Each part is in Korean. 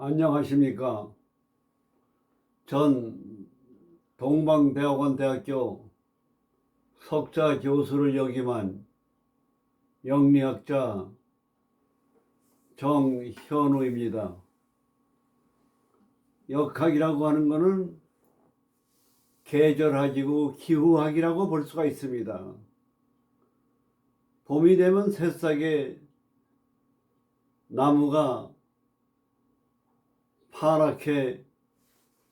안녕하십니까. 전 동방대학원 대학교 석자 교수를 역임한 영리학자 정현우입니다. 역학이라고 하는 것은 계절학이고 기후학이라고 볼 수가 있습니다. 봄이 되면 새싹에 나무가 파랗게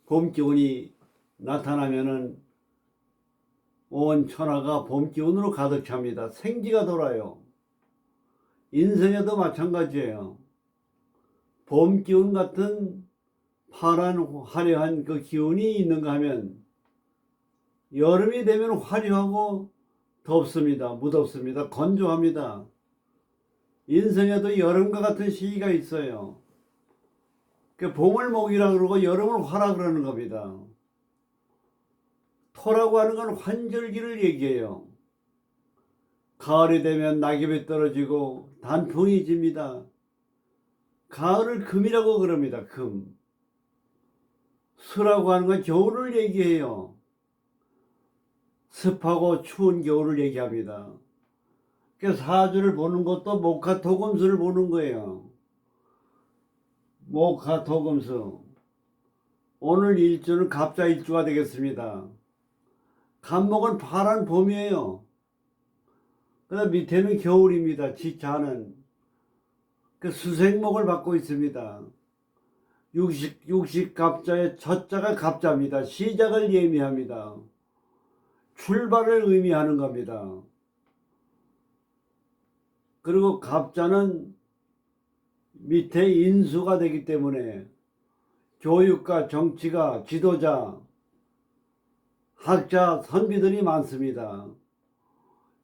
봄 기운이 나타나면은 온 천하가 봄 기운으로 가득 찹니다. 생기가 돌아요. 인생에도 마찬가지예요. 봄 기운 같은 파란 화려한 그 기운이 있는가 하면 여름이 되면 화려하고 덥습니다. 무덥습니다. 건조합니다. 인생에도 여름과 같은 시기가 있어요. 그 봄을 목이라 그러고 여름을 화라 그러는 겁니다. 토라고 하는 건 환절기를 얘기해요. 가을이 되면 낙엽이 떨어지고 단풍이 집니다. 가을을 금이라고 그럽니다. 금. 수라고 하는 건 겨울을 얘기해요. 습하고 추운 겨울을 얘기합니다. 그 사주를 보는 것도 목화토금수를 보는 거예요. 목화 토금수. 오늘 일주는 갑자 일주가 되겠습니다. 간목은 파란 봄이에요. 그다음 밑에는 겨울입니다. 지차는 그 수생목을 받고 있습니다. 육식 육식 갑자의 첫자가 갑자입니다. 시작을 예미합니다. 출발을 의미하는 겁니다. 그리고 갑자는 밑에 인수가 되기 때문에 교육과 정치가 지도자, 학자, 선비들이 많습니다.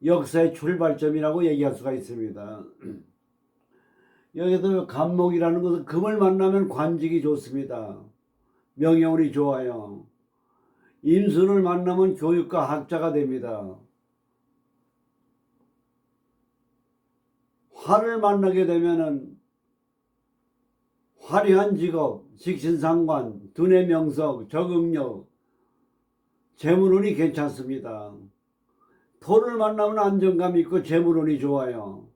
역사의 출발점이라고 얘기할 수가 있습니다. 여기도 간목이라는 것은 금을 만나면 관직이 좋습니다. 명예운이 좋아요. 임수를 만나면 교육과 학자가 됩니다. 화를 만나게 되면은 화려한 직업, 직신상관, 두뇌 명석, 적응력, 재물운이 괜찮습니다. 토를 만나면 안정감 있고 재물운이 좋아요.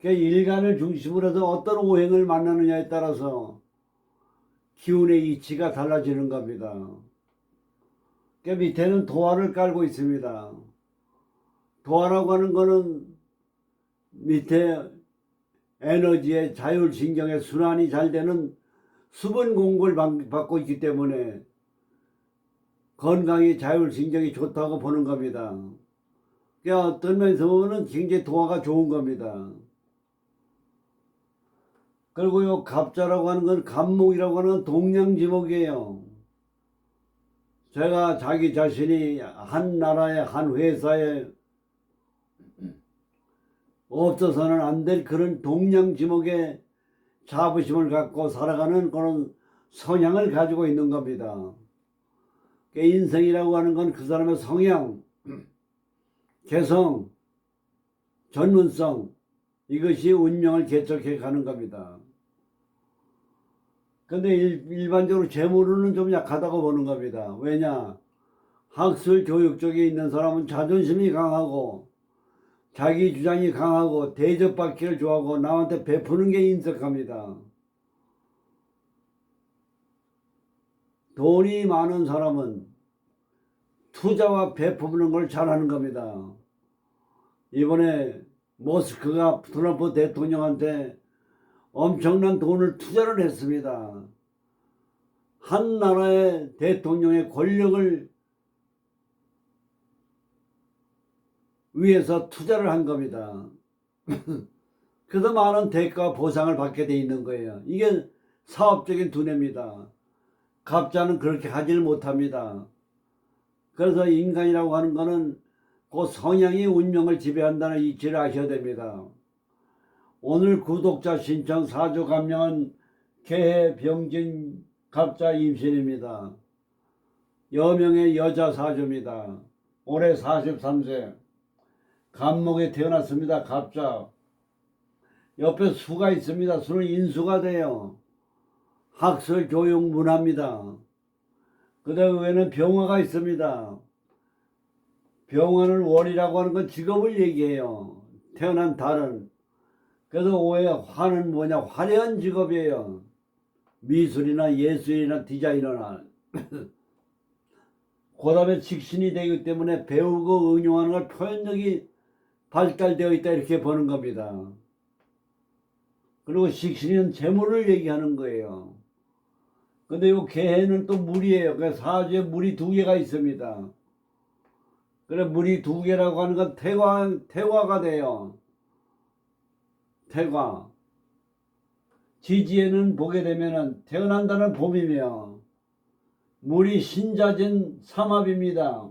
그 일간을 중심으로 해서 어떤 오행을 만나느냐에 따라서 기운의 이치가 달라지는 겁니다. 그 밑에는 도화를 깔고 있습니다. 도화라고 하는 거는 밑에 에너지의 자율신경의 순환이 잘 되는 수분 공급을 받고 있기 때문에 건강이 자율신경이 좋다고 보는 겁니다. 어떤 면에서 보면 굉장히 도화가 좋은 겁니다. 그리고 요 갑자라고 하는 건 갑목이라고 하는 동양지목이에요. 제가 자기 자신이 한 나라의 한 회사에 없어서는 안 될 그런 동양지목의 자부심을 갖고 살아가는 그런 성향을 가지고 있는 겁니다. 그 인생이라고 하는 건 그 사람의 성향, 개성, 전문성 이것이 운명을 개척해 가는 겁니다. 근데 일, 반적으로 재물은 좀 약하다고 보는 겁니다. 왜냐? 학술 교육 쪽에 있는 사람은 자존심이 강하고 자기 주장이 강하고 대접받기를 좋아하고 남한테 베푸는 게 인색합니다. 돈이 많은 사람은 투자와 베푸는 걸 잘하는 겁니다. 이번에 모스크가 트럼프 대통령한테 엄청난 돈을 투자를 했습니다. 한 나라의 대통령의 권력을 위해서 투자를 한 겁니다. 그래서 많은 대가 보상을 받게 돼 있는 거예요. 이게 사업적인 두뇌입니다. 갑자는 그렇게 하지를 못합니다. 그래서 인간이라고 하는 것은 그 성향이 운명을 지배한다는 이치를 아셔야 됩니다. 오늘 구독자 신청 사주 감명은 개해 병진 갑자 임신입니다. 여명의 여자 사주입니다. 올해 43세. 간목에 태어났습니다. 갑자. 옆에 수가 있습니다. 수는 인수가 돼요. 학술 교육 문화입니다. 그 다음 외에는 병화가 있습니다. 병화는 월이라고 하는 건 직업을 얘기해요. 태어난 달은. 그래서 오해 화는 뭐냐 화려한 직업이에요. 미술이나 예술이나 디자이너나. 그 다음에 직신이 되기 때문에 배우고 응용하는 걸 표현력이 발달되어 있다 이렇게 보는 겁니다. 그리고 식신은 재물을 얘기하는 거예요. 근데 이 개해는 또 물이에요. 그 사주에 물이 두 개가 있습니다. 그래 물이 두 개라고 하는 건 태화 태화가 돼요. 태화. 지지에는 보게 되면은 태어난다는 봄이며 물이 신자진 삼합입니다.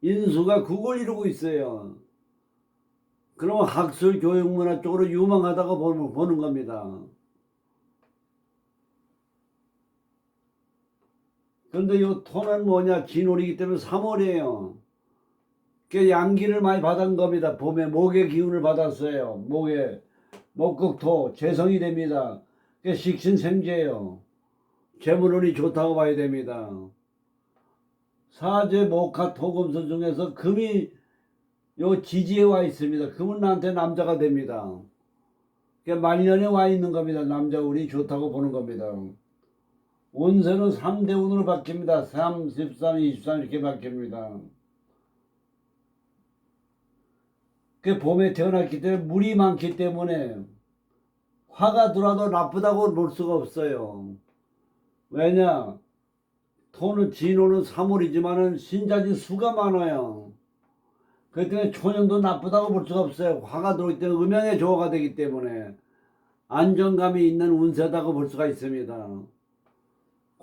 인수가 국을 이루고 있어요. 그러면 학술 교육 문화 쪽으로 유망하다고 보는, 보는 겁니다. 근데 요 토는 뭐냐? 진월이기 때문에 3월이에요. 그 양기를 많이 받은 겁니다. 봄에 목의 기운을 받았어요. 목에 목극토 재성이 됩니다. 그 식신생재예요. 재물운이 좋다고 봐야 됩니다. 사제 목화 토금수 중에서 금이 요 지지에 와 있습니다. 금은 나한테 남자가 됩니다. 그 말년에 와 있는 겁니다. 남자 운이 좋다고 보는 겁니다. 운세는 3대 운으로 바뀝니다. 3, 13, 23 이렇게 바뀝니다. 그 봄에 태어났기 때문에 물이 많기 때문에 화가 들어와도 나쁘다고 볼 수가 없어요. 왜냐? 토는 진호는 3월이지만은 신자진 수가 많아요. 그렇기 때문에 초년도 나쁘다고 볼 수가 없어요. 화가 들어오기 때문에 음양의 조화가 되기 때문에 안정감이 있는 운세다고 볼 수가 있습니다.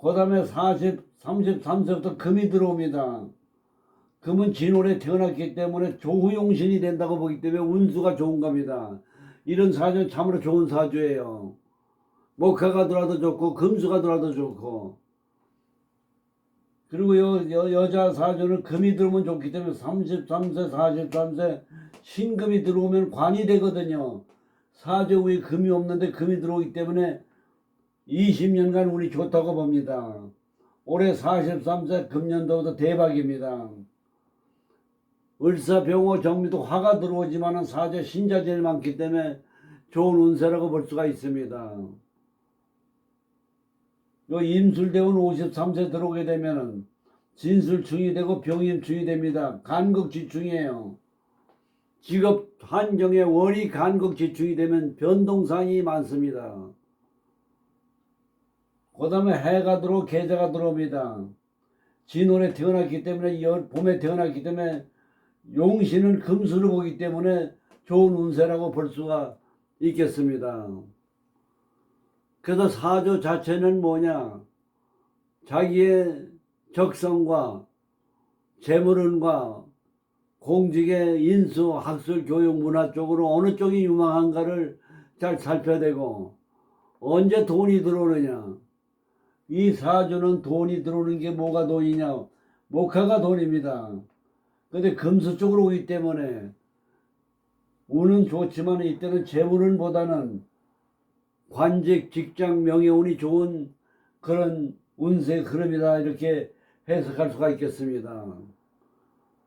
그 다음에 40, 33세부터 금이 들어옵니다. 금은 진월에 태어났기 때문에 조후용신이 된다고 보기 때문에 운수가 좋은 겁니다. 이런 사주는 참으로 좋은 사주예요. 목화가 들어와도 좋고 금수가 들어와도 좋고 그리고 여, 여, 여자 사주는 금이 들어오면 좋기 때문에 33세, 43세 신금이 들어오면 관이 되거든요. 사주 후에 금이 없는데 금이 들어오기 때문에 20년간 운이 좋다고 봅니다. 올해 43세 금년도부터 대박입니다. 을사병호 정미도 화가 들어오지만은 사제 신자들이 많기 때문에 좋은 운세라고 볼 수가 있습니다. 요 임술대운 53세 들어오게 되면은 진술충이 되고 병임충이 됩니다. 간극지충이에요. 직업 환경에 월이 간극지충이 되면 변동사항이 많습니다. 그 다음에 해가 들어오고 계자가 들어옵니다. 진월에 태어났기 때문에 열, 봄에 태어났기 때문에 용신은 금수를 보기 때문에 좋은 운세라고 볼 수가 있겠습니다. 그래서 사조 자체는 뭐냐? 자기의 적성과 재물운과 공직의 인수, 학술, 교육, 문화 쪽으로 어느 쪽이 유망한가를 잘 살펴야 되고 언제 돈이 들어오느냐? 이 사주는 돈이 들어오는 게 뭐가 돈이냐? 목화가 돈입니다. 근데 금수 쪽으로 오기 때문에 운은 좋지만 이때는 재물은 보다는 관직, 직장, 명예운이 좋은 그런 운세 흐름이다 이렇게 해석할 수가 있겠습니다.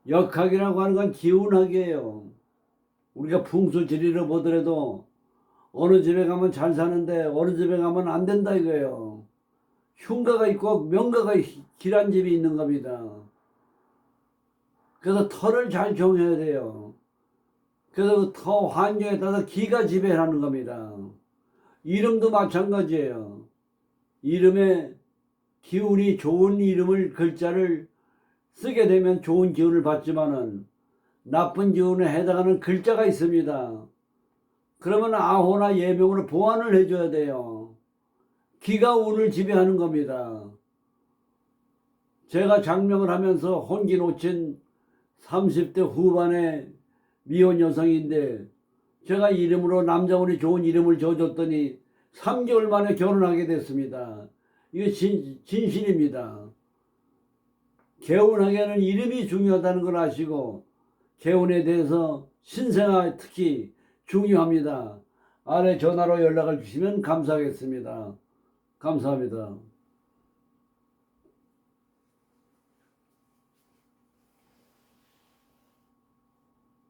역학이라고 하는 건 기운학이에요. 우리가 풍수지리를 보더라도 어느 집에 가면 잘 사는데 어느 집에 가면 안 된다 이거예요. 흉가가 있고 명가가 길한 집이 있는 겁니다. 그래서 터를 잘 정해야 돼요. 그래서 그 터 환경에 따라서 기가 지배하는 겁니다. 이름도 마찬가지예요. 이름에 기운이 좋은 이름을 글자를 쓰게 되면 좋은 기운을 받지만은 나쁜 기운에 해당하는 글자가 있습니다. 그러면 아호나 예명으로 보완을 해줘야 돼요. 기가 운을 지배하는 겁니다. 제가 장명을 하면서 혼기 놓친 30대 후반의 미혼 여성인데 제가 이름으로 남자분이 좋은 이름을 줘줬더니 3개월 만에 결혼하게 됐습니다. 이게 진, 진실입니다. 개운하게는 이름이 중요하다는 걸 아시고 개운에 대해서 신생아 특히 중요합니다. 아래 전화로 연락을 주시면 감사하겠습니다. 감사합니다.